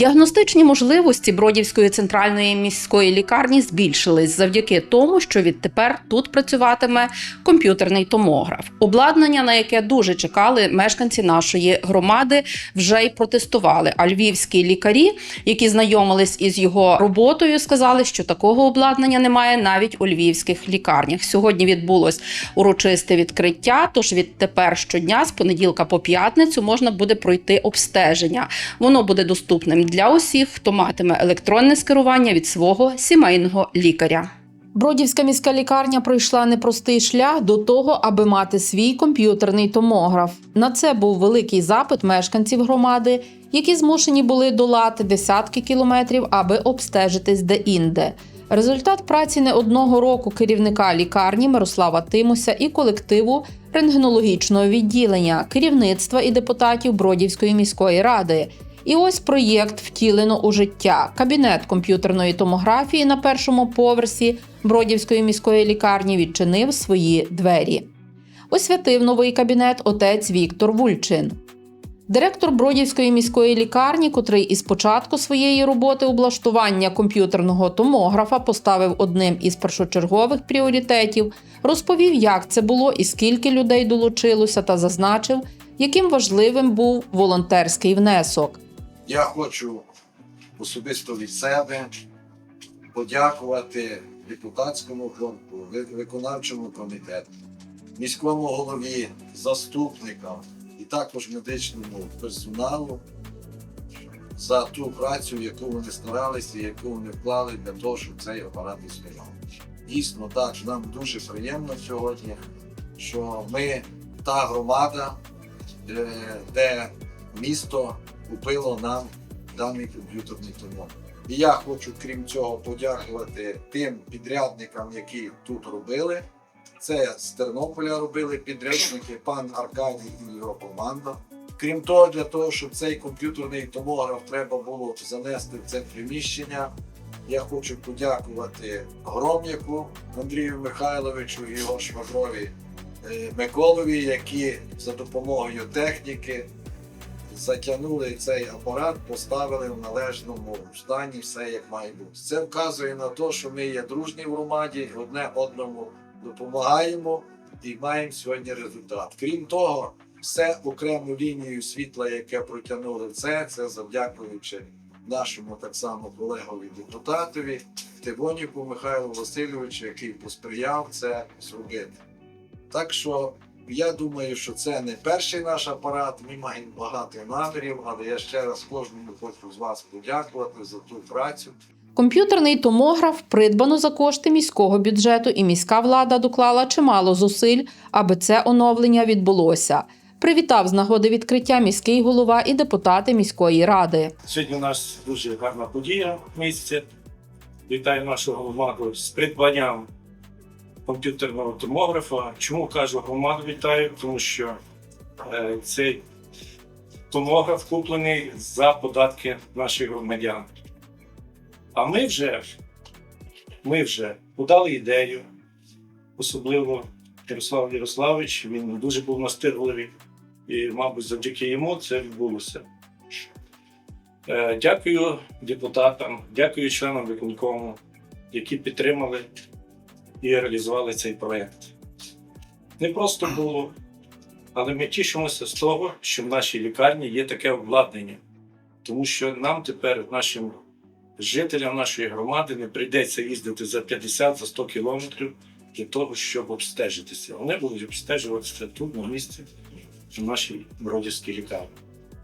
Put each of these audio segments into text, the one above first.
Діагностичні можливості Бродівської центральної міської лікарні збільшились завдяки тому, що відтепер тут працюватиме комп'ютерний томограф. Обладнання, на яке дуже чекали мешканці нашої громади, вже й протестували. А львівські лікарі, які знайомились із його роботою, сказали, що такого обладнання немає навіть у львівських лікарнях. Сьогодні відбулось урочисте відкриття. Тож відтепер щодня з понеділка по п'ятницю можна буде пройти обстеження. Воно буде доступним для усіх, хто матиме електронне скерування від свого сімейного лікаря. Бродівська міська лікарня пройшла непростий шлях до того, аби мати свій комп'ютерний томограф. На це був великий запит мешканців громади, які змушені були долати десятки кілометрів, аби обстежитись де-інде. Результат праці не одного року керівника лікарні Мирослава Тимуся і колективу рентгенологічного відділення, керівництва і депутатів Бродівської міської ради. І ось проєкт втілено у життя. Кабінет комп'ютерної томографії на першому поверсі Бродівської міської лікарні відчинив свої двері. Освятив новий кабінет отець Віктор Вульчин. Директор Бродівської міської лікарні, котрий із початку своєї роботи облаштування комп'ютерного томографа поставив одним із першочергових пріоритетів, розповів, як це було і скільки людей долучилося, та зазначив, яким важливим був волонтерський внесок. Я хочу особисто від себе подякувати депутатському корпусу, виконавчому комітету, міському голові, заступникам і також медичному персоналу за ту працю, яку вони старалися, яку вони вклали для того, щоб цей апарат існував. Дійсно, так, нам дуже приємно сьогодні, що ми та громада, е, де місто купило нам даний комп'ютерний томограф. І я хочу, крім цього, подякувати тим підрядникам, які тут робили. Це з Тернополя робили підрядники, пан Аркадій і його команда. Крім того, для того, щоб цей комп'ютерний томограф треба було занести в це приміщення, я хочу подякувати Гром'яку Андрію Михайловичу і його швагрові е, Миколові, які за допомогою техніки затягнули цей апарат, поставили в належному стані все як має бути. Це вказує на те, що ми є дружні в громаді, одне одному допомагаємо і маємо сьогодні результат. Крім того, все окрему лінію світла, яке протягнули це, це завдякуючи нашому так само колегові депутатові Тивоніку Михайлу Васильовичу, який посприяв це зробити. Так що я думаю, що це не перший наш апарат. Ми маємо багато намірів, але я ще раз кожному хочу з вас подякувати за ту працю. Комп'ютерний томограф придбано за кошти міського бюджету, і міська влада доклала чимало зусиль, аби це оновлення відбулося. Привітав з нагоди відкриття міський голова і депутати міської ради. Сьогодні у нас дуже гарна подія в місті. Вітаю нашу громаду з придбанням комп'ютерного томографа. Чому кажу громаду вітаю? Тому що е, цей томограф куплений за податки наших громадян. А ми вже, ми вже подали ідею, особливо Ярослав Ярославович, він дуже був настирливий, і, мабуть, завдяки йому це відбулося. Е, Дякую депутатам, дякую членам виконкому, які підтримали і реалізували цей проєкт. Не просто було, але ми тішимося з того, що в нашій лікарні є таке обладнання, тому що нам тепер, нашим жителям нашої громади, не прийдеться їздити за 50-100 кілометрів для того, щоб обстежитися. Вони будуть обстежуватися тут, на місці, в нашій бродівській лікарні.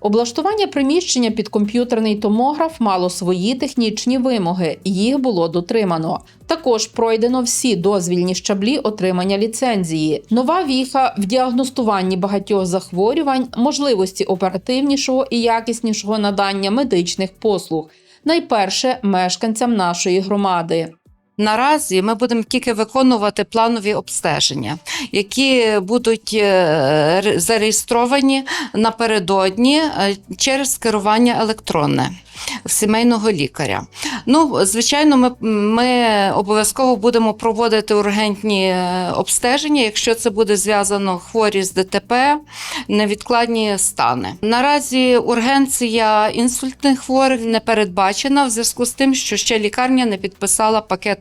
Облаштування приміщення під комп'ютерний томограф мало свої технічні вимоги, їх було дотримано. Також пройдено всі дозвільні щаблі отримання ліцензії. Нова віха в діагностуванні багатьох захворювань, можливості оперативнішого і якіснішого надання медичних послуг. Найперше мешканцям нашої громади. Наразі ми будемо тільки виконувати планові обстеження, які будуть е, зареєстровані напередодні е, через керування електронне. В сімейного лікаря. Ну, звичайно, ми, ми обов'язково будемо проводити ургентні е, обстеження, якщо це буде зв'язано хворі з ДТП, невідкладні стани. Наразі ургенція інсультних хворих не передбачена в зв'язку з тим, що ще лікарня не підписала пакет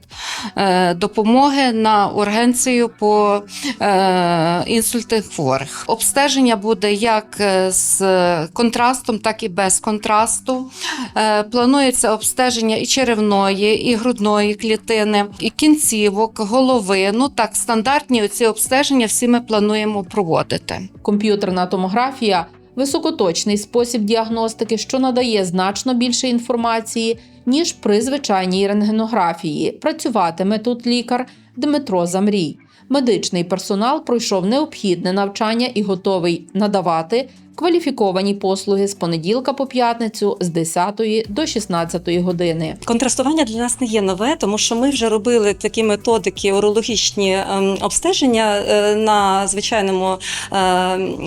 е, допомоги на ургенцію по е, інсультних хворих. Обстеження буде як з контрастом, так і без контрасту. Е, Планується обстеження і черевної, і грудної клітини, і кінцівок, голови. Ну так, стандартні оці обстеження всі ми плануємо проводити. Комп'ютерна томографія високоточний спосіб діагностики, що надає значно більше інформації, ніж при звичайній рентгенографії. Працюватиме тут лікар Дмитро Замрій. Медичний персонал пройшов необхідне навчання і готовий надавати кваліфіковані послуги з понеділка по п'ятницю з 10 до 16 години. Контрастування для нас не є нове, тому що ми вже робили такі методики урологічні ем, обстеження е, на звичайному е,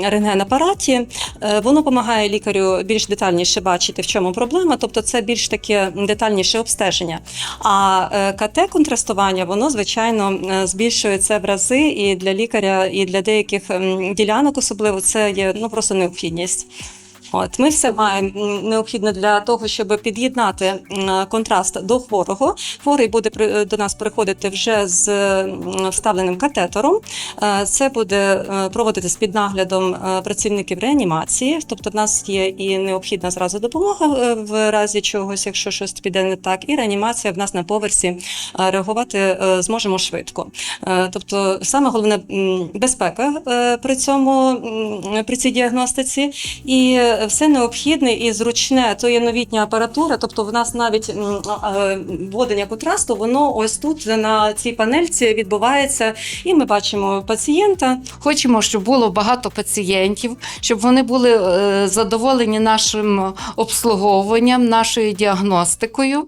рентгенапараті. Е, Воно допомагає лікарю більш детальніше бачити, в чому проблема, тобто це більш таке детальніше обстеження. А КТ-контрастування, воно звичайно збільшує це в рази, і для лікаря, і для деяких ем, ділянок особливо це є ну просто необхідність. От ми все маємо необхідно для того, щоб під'єднати контраст до хворого. Хворий буде до нас приходити вже з вставленим катетером. Е, Це буде е, проводитись під наглядом е, працівників реанімації. Тобто, в нас є і необхідна зразу допомога в разі чогось, якщо щось піде не так, і реанімація в нас на поверсі реагувати зможемо швидко. Тобто, саме головне безпека при цьому при цій діагностиці. І все необхідне і зручне, то є новітня апаратура. Тобто, в нас навіть вводення контрасту, воно ось тут на цій панельці відбувається, і ми бачимо пацієнта. Хочемо, щоб було багато пацієнтів, щоб вони були е, задоволені нашим обслуговуванням, нашою діагностикою.